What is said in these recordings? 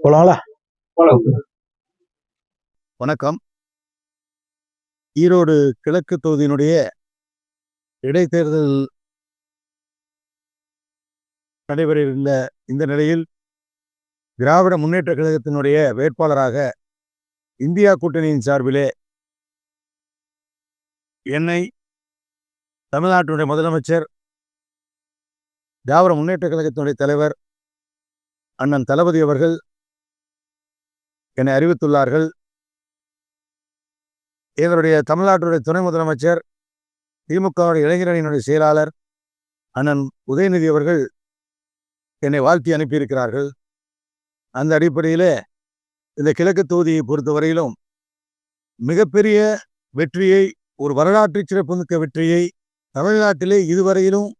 போலாங்களா வணக்கம். ஈரோடு கிழக்கு தொகுதியினுடைய இடைத்தேர்தல் நடைபெற இருந்த இந்த நிலையில் திராவிட முன்னேற்ற கழகத்தினுடைய வேட்பாளராக இந்தியா கூட்டணியின் சார்பிலே என்னை தமிழ்நாட்டினுடைய முதலமைச்சர் திராவிட முன்னேற்ற கழகத்தினுடைய தலைவர் அண்ணன் தளபதி அவர்கள் என்னை அறிவித்துள்ளார்கள். இதனுடைய தமிழ்நாட்டுடைய துணை முதலமைச்சர் திமுகவுடைய இளைஞரணியினுடைய செயலாளர் அண்ணன் உதயநிதி அவர்கள் என்னை வாழ்த்தி அனுப்பியிருக்கிறார்கள். அந்த அடிப்படையில் இந்த கிழக்கு தொகுதியை பொறுத்தவரையிலும் மிகப்பெரிய வெற்றியை ஒரு வரலாற்று சிறப்புமிக்க வெற்றியை தமிழ்நாட்டிலே இதுவரையிலும்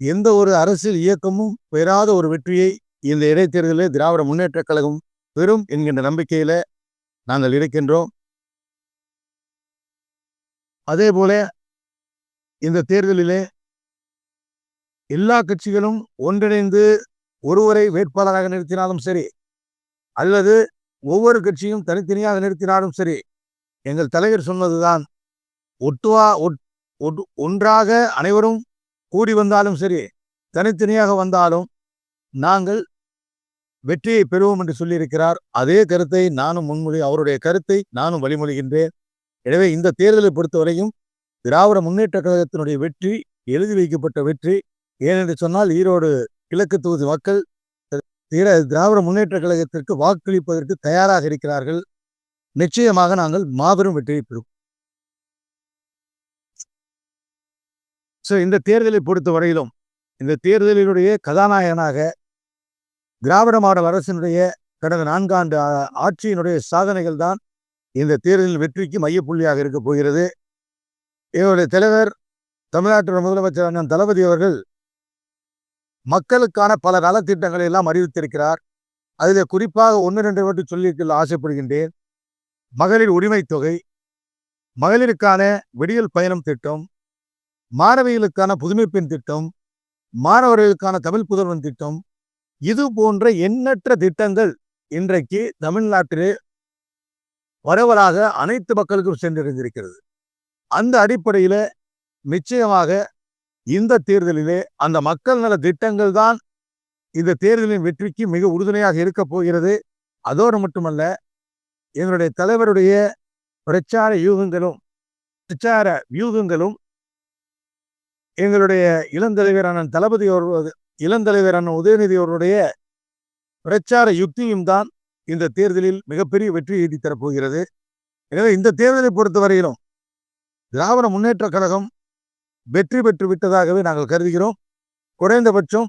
எந்த ஒரு அரசியல் இயக்கமும் பெறாத ஒரு வெற்றியை இந்த இடைத்தேர்தலில் திராவிட முன்னேற்றக் கழகம் பெறும் என்கின்ற நம்பிக்கையில் நாங்கள் இருக்கின்றோம். அதே போல இந்த தேர்தலிலே எல்லா கட்சிகளும் ஒன்றிணைந்து ஒருவரை வேட்பாளராக நிறுத்தினாலும் சரி அல்லது ஒவ்வொரு கட்சியும் தனித்தனியாக நிறுத்தினாலும் சரி எங்கள் தலைவர் சொன்னதுதான் ஒட்டுவா ஒட்- ஒட்- ஒன்றாக அனைவரும் கூடி வந்தாலும் சரி தனித்தனியாக வந்தாலும் நாங்கள் வெற்றியை பெறுவோம் என்று சொல்லியிருக்கிறார். அதே கருத்தை நானும் முன்மொழி அவருடைய கருத்தை நானும் வழிமொழிகின்றேன். எனவே இந்த தேர்தலை பொறுத்தவரையும் திராவிட முன்னேற்ற கழகத்தினுடைய வெற்றி எழுதி வைக்கப்பட்ட வெற்றி ஏனென்று சொன்னால் ஈரோடு கிழக்கு தொகுதி மக்கள் தீர திராவிட முன்னேற்ற கழகத்திற்கு வாக்களிப்பதற்கு தயாராக இருக்கிறார்கள். நிச்சயமாக நாங்கள் மாபெரும் வெற்றியை பெறும். ஸோ இந்த தேர்தலை பொறுத்த வரையிலும் இந்த தேர்தலினுடைய கதாநாயகனாக திராவிட மாடல் அரசினுடைய கடந்த நான்காண்டு ஆட்சியினுடைய சாதனைகள் தான் இந்த தேர்தலில் வெற்றிக்கு மையப்புள்ளியாக இருக்கப் போகிறது. இவருடைய தலைவர் தமிழ்நாட்டு முதலமைச்சர் அண்ணன் தளபதி அவர்கள் மக்களுக்கான பல நலத்திட்டங்களை எல்லாம் அறிவித்திருக்கிறார். அதில் குறிப்பாக ஒன்று ரெண்டு மட்டும் சொல்லியிருக்க ஆசைப்படுகின்றேன். மகளிர் உரிமை தொகை மகளிருக்கான விடியல் பயணம் திட்டம் மாணவிகளுக்கான புதுமைப்பெண் திட்டம் மாணவர்களுக்கான தமிழ் புதல்வன் திட்டம் இது போன்ற எண்ணற்ற திட்டங்கள் இன்றைக்கு தமிழ்நாட்டிலே பரவலாக அனைத்து மக்களுக்கும் சென்றடைந்திருக்கிறது அந்த அடிப்படையில் நிச்சயமாக இந்த தேர்தலிலே அந்த மக்கள் நல திட்டங்கள் தான் இந்த தேர்தலின் வெற்றிக்கு மிக உறுதுணையாக இருக்க போகிறது. அதோடு மட்டுமல்ல எங்களுடைய தலைவருடைய பிரச்சார யூகங்களும் பிரச்சார வியூகங்களும் எங்களுடைய இளந்தலைவரான தளபதி அவர் இளந்தலைவரான உதயநிதி அவருடைய பிரச்சார யுக்தியும் தான் இந்த தேர்தலில் மிகப்பெரிய வெற்றி ஈட்டி தரப்போகிறது. எனவே இந்த தேர்தலை பொறுத்தவரையிலும் திராவிட முன்னேற்ற கழகம் வெற்றி பெற்று விட்டதாகவே நாங்கள் கருதுகிறோம். குறைந்தபட்சம்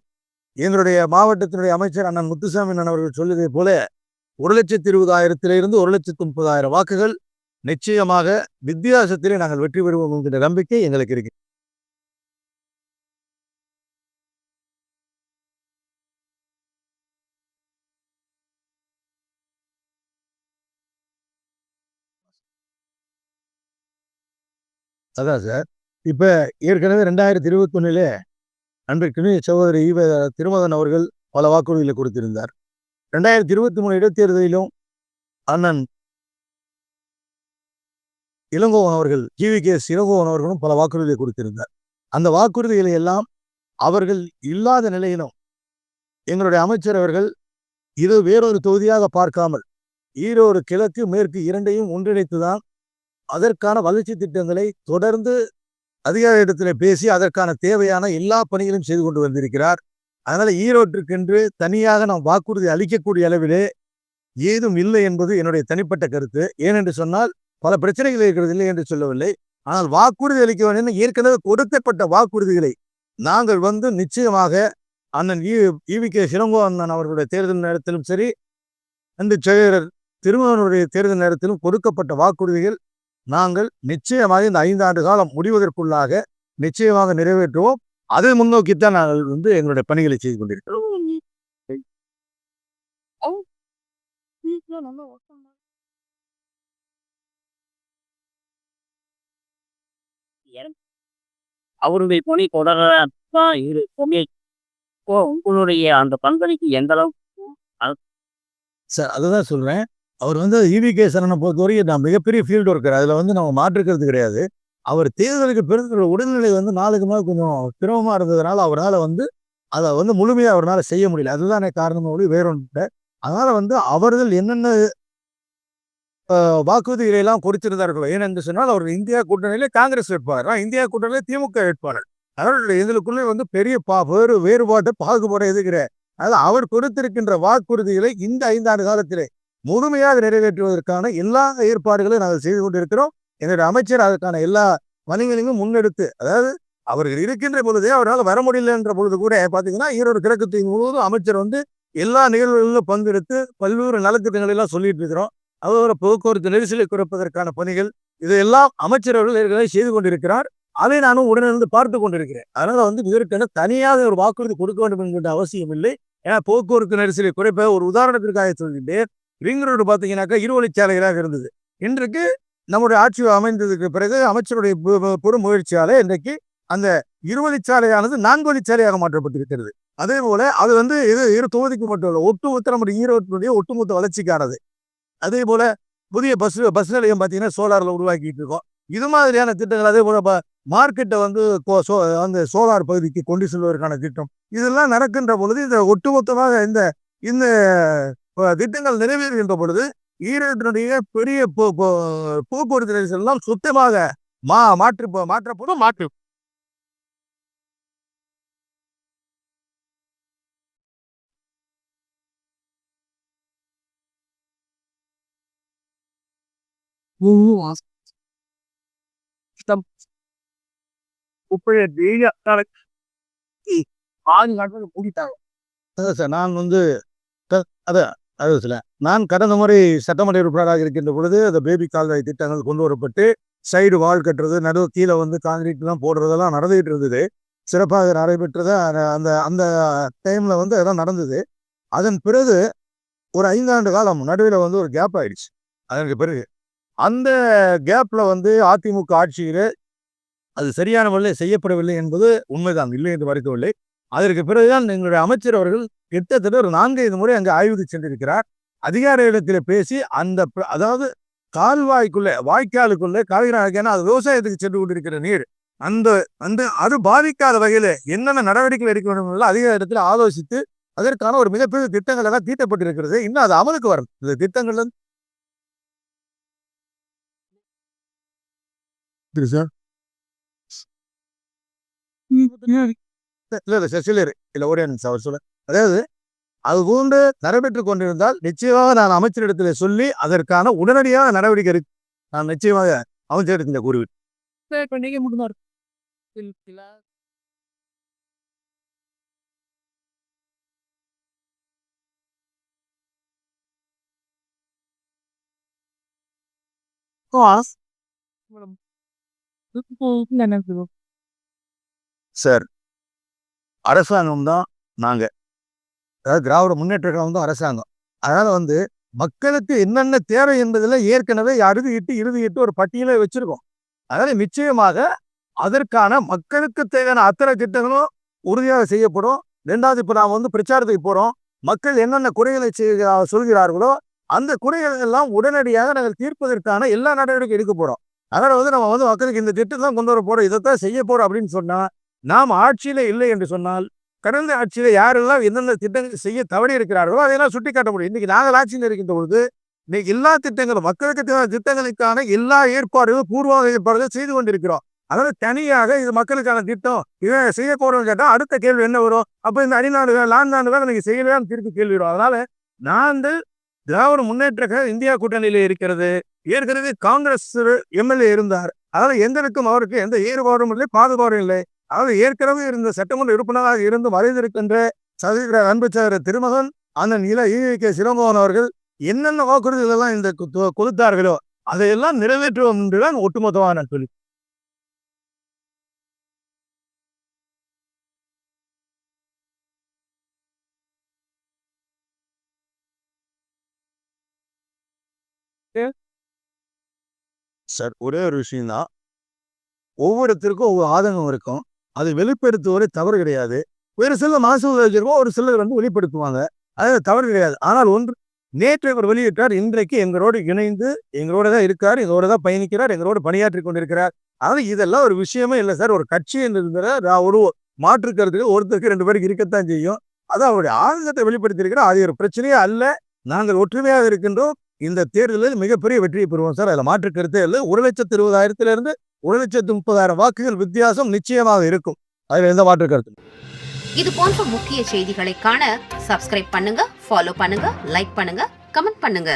எங்களுடைய மாவட்டத்தினுடைய அமைச்சர் அண்ணன் முத்துசாமி அண்ணன் அவர்கள் சொல்லியதை போல ஒரு லட்சத்தி இருபதாயிரத்திலிருந்து ஒரு லட்சத்து முப்பதாயிரம் வாக்குகள் நிச்சயமாக வித்தியாசத்திலே நாங்கள் வெற்றி பெறுவோம் என்கிற நம்பிக்கை எங்களுக்கு இருக்கு. அதான் சார். இப்ப ஏற்கனவே ரெண்டாயிரத்தி இருபத்தொன்னுல அன்றைக்கு சகோதரி ஈவ திருமகன் அவர்கள் பல வாக்குறுதிகளை கொடுத்திருந்தார். ரெண்டாயிரத்தி இருபத்தி மூணு இடைத்தேர்தலிலும் அண்ணன் இளங்கோவன் அவர்கள் ஜிவி கே. இளங்கோவன் அவர்களும் பல வாக்குறுதிகளை கொடுத்திருந்தார். அந்த வாக்குறுதிகளை எல்லாம் அவர்கள் இல்லாத நிலையிலும் எங்களுடைய அமைச்சர் அவர்கள் இது வேறொரு தொகுதியாக பார்க்காமல் ஈரோடு கிழக்கு மேற்கு இரண்டையும் ஒன்றிணைத்துதான் அதற்கான வளர்ச்சி திட்டங்களை தொடர்ந்து அதிகார இடத்துல பேசி அதற்கான தேவையான எல்லா பணிகளையும் செய்து கொண்டு வந்திருக்கிறார். அதனால் ஈரோட்டிற்கென்று தனியாக நாம் வாக்குறுதி அளிக்கக்கூடிய அளவிலே ஏதும் இல்லை என்பது என்னுடைய தனிப்பட்ட கருத்து. ஏனென்று சொன்னால் பல பிரச்சனைகள் இருக்கிறது இல்லை என்று சொல்லவில்லை. ஆனால் வாக்குறுதி அளிக்க வேண்டும் ஏற்கனவே கொடுக்கப்பட்ட வாக்குறுதிகளை நாங்கள் வந்து நிச்சயமாக அண்ணன் ஈவி கே சிலங்கோ அண்ணன் அவர்களுடைய தேர்தல் நேரத்திலும் சரி அந்த செயலர் திருமகனுடைய தேர்தல் நேரத்திலும் கொடுக்கப்பட்ட வாக்குறுதிகள் நாங்கள் நிச்சயமாக இந்த ஐந்தாண்டு காலம் முடிவதற்குள்ளாக நிச்சயமாக நிறைவேற்றுவோம். அதை முன்னோக்கித்தான் நாங்கள் வந்து எங்களுடைய பணிகளை செய்து கொண்டிருக்கிறோம். அவருடைய பணி தொடரத்தான் இருக்குமே. உங்களுடைய அந்த பங்களிப்பு எந்த அளவுக்கு? சார் அதுதான் சொல்றேன். அவர் வந்து இவி கே சரணை பொறுத்தவரைக்கும் நான் மிகப்பெரிய ஃபீல்டு ஒர்க்கர் அதில் வந்து நம்ம மாற்றுக்கிறது கிடையாது. அவர் தேர்தலுக்கு பிறகு உடல்நிலை வந்து நாளுக்கு நாள் கொஞ்சம் சிரமமாக இருந்ததுனால அவரால் வந்து அதை வந்து முழுமையாக அவரால் செய்ய முடியல. அதுதான் எனக்கு காரணம் ஒளி வேறொன்று அதனால் வந்து அவர்கள் என்னென்ன வாக்குறுதிகளை எல்லாம் கொடுத்திருந்தார்களோ ஏனென்று சொன்னால் அவர் இந்தியா கூட்டணியிலே காங்கிரஸ் வேட்பாளர். இந்தியா கூட்டணியிலே திமுக வேட்பாளர். அதனால் எங்களுக்குள்ளே வந்து பெரிய பா வேறு வேறுபாட்டை பாகுபாடு எதுக்கிற அதாவது அவர் கொடுத்திருக்கின்ற வாக்குறுதிகளை இந்த ஐந்தாண்டு காலத்திலே முழுமையாக நிறைவேற்றுவதற்கான எல்லா ஏற்பாடுகளையும் நாங்கள் செய்து கொண்டிருக்கிறோம். எங்களுடைய அமைச்சர் அதற்கான எல்லா பணிகளையும் முன்னெடுத்து அதாவது அவர்கள் இருக்கின்ற பொழுதே அவரால் வர முடியல என்ற பொழுது கூட பார்த்தீங்கன்னா ஈரோடு கிழக்கு தொகுதி முழுவதும் அமைச்சர் வந்து எல்லா நிகழ்வுகளிலும் பங்கெடுத்து பல்வேறு நலத்திட்டங்கள் எல்லாம் சொல்லிட்டு இருக்கிறோம். அதோட போக்குவரத்து நெரிசலை குறைப்பதற்கான பணிகள் இதையெல்லாம் அமைச்சர் அவர்கள் ஏற்கனவே செய்து கொண்டிருக்கிறார். அதை நானும் உடனிருந்து பார்த்து கொண்டிருக்கிறேன். அதனால வந்து இதற்கென தனியாக ஒரு வாக்குறுதி கொடுக்க வேண்டும் என்கின்ற அவசியம் இல்லை ஏன்னா போக்குவரத்து நெரிசலை குறைப்ப ஒரு உதாரணத்திற்காக சொல்கின்றேன் ரிங் ரோடு பார்த்தீங்கன்னாக்கா இருவழிச்சாலைகளாக இருந்தது. இன்றைக்கு நம்முடைய ஆட்சி அமைந்ததுக்கு பிறகு அமைச்சருடைய பு- பு- பெரும் இன்றைக்கு அந்த இருவழிச்சாலையானது நான்கு வழிச்சாலையாக மாற்றப்பட்டிருக்கிறது. அதே போல அது வந்து இது இரு தொகுதிக்கு மட்டும் இல்லை ஒட்டுமொத்த நம்முடைய ஈரோட்டினுடைய ஒட்டுமொத்த வளர்ச்சிக்கானது. அதே போல புதிய பஸ் பஸ் நிலையம் பார்த்தீங்கன்னா சோலாரில் உருவாக்கிட்டு இருக்கோம். இது மாதிரியான திட்டங்கள் அதே போல மார்க்கெட்டை வந்து கோ- சோ- அந்த சோலார் பகுதிக்கு கொண்டு செல்வதற்கான திட்டம். இதெல்லாம் நடக்கின்ற பொழுது இந்த ஒட்டுமொத்தமாக இந்த இந்த திட்டங்கள் நிறைவேறுகின்ற பொழுது ஈரோட்டினுடைய பெரிய போக்குவரத்து நெரிசல் எல்லாம் சுத்தமாக மா மாற்றி மாற்றப்படும் மாற்று கூட்டிட்டாங்க அதான் சார் நான் வந்து அதான் அதுல நான் கடந்த முறை சட்டமன்ற உறுப்பினராக இருக்கின்ற பொழுது அந்த பேபி கால்வாய் திட்டங்கள் கொண்டு வரப்பட்டு சைடு வால் கட்டுறது நடுவு கீழே வந்து காங்கிரீட்லாம் போடுறதெல்லாம் நடந்துகிட்டு இருந்தது. சிறப்பாக நடைபெற்றதை அந்த- அந்த அந்த டைம்ல வந்து அதெல்லாம் நடந்தது. அதன் பிறகு ஒரு ஐந்தாண்டு காலம் நடுவில் வந்து ஒரு கேப் ஆயிடுச்சு. அதற்கு பிறகு அந்த கேப்ல வந்து அதிமுக ஆட்சியில் அது சரியான முறையில் செய்யப்படவில்லை என்பது உண்மைதான். இல்லை என்று மறுக்கவில்லை. அதற்கு பிறகுதான் எங்களுடைய அமைச்சர் அவர்கள் கிட்டத்தட்ட ஒரு நான்கைந்து முறை அங்கே ஆய்வுக்கு சென்றிருக்கிறார். அதிகார இடத்துல பேசி அந்த அதாவது கால்வாய்க்குள்ள வாய்க்காலுக்குள்ள காவிரி ஏன்னா அது விவசாயத்துக்கு சென்று கொண்டிருக்கிற நீர். அந்த அந்த அது பாதிக்காத வகையில என்னென்ன நடவடிக்கை எடுக்க வேண்டும் என்பதை அதிகார இடத்துல ஆலோசித்து அதற்கான ஒரு மிகப்பெரிய திட்டங்கள் எல்லாம் தீட்டப்பட்டிருக்கிறது. இன்னும் அது அமலுக்கு வரும் இந்த திட்டங்கள் வந்து சார். இல்ல இல்ல சார் சிலர் இல்ல ஒரே நிமிஷம் அவர் சொல்ல அதாவது அது போன்று நடைபெற்று கொண்டிருந்தால் நிச்சயமாக நான் அமைச்சரிடத்தில் சொல்லி அதற்கான உடனடியாக நடவடிக்கை எடுக்க நான் நிச்சயமாக அமைச்சரிடத்தில் கூறுவேன் சார் அரசாங்கம் தான் நாங்கள் அதாவது திராவிட முன்னேற்ற கழகம் தான் அரசாங்கம். அதனால் வந்து மக்களுக்கு என்னென்ன தேவை என்பதில் ஏற்கனவே அறுதியிட்டு இறுதியிட்டு ஒரு பட்டியலை வச்சுருக்கோம். அதனால் நிச்சயமாக அதற்கான மக்களுக்கு தேவையான அத்தனை திட்டங்களும் உறுதியாக செய்யப்படும். ரெண்டாவது இப்போ நாம் வந்து பிரச்சாரத்துக்கு போகிறோம் மக்கள் என்னென்ன குறைகளை சொல்கிறார்களோ அந்த குறைகள் எல்லாம் உடனடியாக நாங்கள் தீர்ப்பதற்கான எல்லா நடவடிக்கை எடுக்க போகிறோம் அதனால் வந்து நம்ம வந்து மக்களுக்கு இந்த திட்டம் தான் கொண்டு வர போகிறோம் இதைத்தான் செய்ய போகிறோம் அப்படின்னு சொன்னால் நாம் ஆட்சியில் இல்லை என்று சொன்னால் கடந்த ஆட்சியில் யாரெல்லாம் எந்தெந்த திட்டங்கள் செய்ய தவறி இருக்கிறார்களோ அதையெல்லாம் சுட்டி காட்ட முடியும். இன்றைக்கி நாங்கள் ஆட்சியில் இருக்கின்ற பொழுது இன்னைக்கு எல்லா திட்டங்களும் மக்களுக்கு தேவையான திட்டங்களுக்கான எல்லா ஏற்பாடுகளும் பூர்வாக ஏற்பாடுகள் செய்து கொண்டிருக்கிறோம். அதாவது தனியாக இது மக்களுக்கான திட்டம் இவன் செய்ய போறோம்னு கேட்டால் அடுத்த கேள்வி என்ன வரும்? அப்போ இந்த அடிநாடுகள் லாந்தாண்டுகள் நீங்கள் செய்யலையான்னு திருப்பி கேள்வி வரும். அதனால நான் வந்து திராவிட முன்னேற்ற இந்தியா கூட்டணியில் இருக்கிறது. ஏற்கனவே காங்கிரஸ் எம்எல்ஏ இருந்தார். அதாவது எங்களுக்கும் அவருக்கு எந்த ஏறுபாடும் இல்லை பாகுபாடும் இல்லை. அதாவது ஏற்கனவே இருந்த சட்டமன்ற உறுப்பினராக இருந்து மறைந்திருக்கின்ற சதவீத அன்பு சகோதரர் திருமகன் அண்ணன் நில கே சிலம்பவன் அவர்கள் என்னென்ன வாக்குறுதிகள் எல்லாம் இந்த கொடுத்தார்களோ அதையெல்லாம் நிறைவேற்றுவோம் என்றுதான் ஒட்டுமொத்தமாக நான் சொல்லி சார் ஒரே ஒரு விஷயம் தான் ஒவ்வொருத்தருக்கும் ஒவ்வொரு ஆதங்கம் இருக்கும். அது வெளிப்படுத்துவதே தவறு கிடையாது. ஒரு சிலர் மனசுல வச்சிருக்கோம் ஒரு சிலர் வந்து வெளிப்படுத்துவாங்க. அது தவறு கிடையாது. ஆனால் ஒன்று நேற்று இவர் வெளியிட்டார் இன்றைக்கு எங்களோடு இணைந்து எங்களோட தான் இருக்கார் எங்களோட தான் பயணிக்கிறார் எங்களோடு பணியாற்றி கொண்டிருக்கிறார். ஆனால் இதெல்லாம் ஒரு விஷயமே இல்லை சார். ஒரு கட்சி என்று நான் ஒரு மாற்று கருத்துக்கு ஒருத்தருக்கு ரெண்டு பேருக்கு இருக்கத்தான் செய்யும். அது அவருடைய ஆதங்கத்தை வெளிப்படுத்தியிருக்கிறார் அது ஒரு பிரச்சனையே அல்ல. நாங்கள் ஒற்றுமையாக இருக்கின்றோம். இந்த தேர்தலில் மிகப்பெரிய வெற்றியை பெறுவோம் சார். அதில் மாற்று கருத்தே இல்லை. ஒரு லட்சத்து இருபதாயிரத்துலேருந்து ஒரு லட்சத்து முப்பதாயிரம் வாக்குகள் வித்தியாசம் நிச்சயமாக இருக்கும். அதில் எந்த மாற்று கருத்து இது போன்ற முக்கிய செய்திகளை காண சப்ஸ்கிரைப் பண்ணுங்க ஃபாலோ பண்ணுங்க லைக் பண்ணுங்க கமெண்ட் பண்ணுங்க.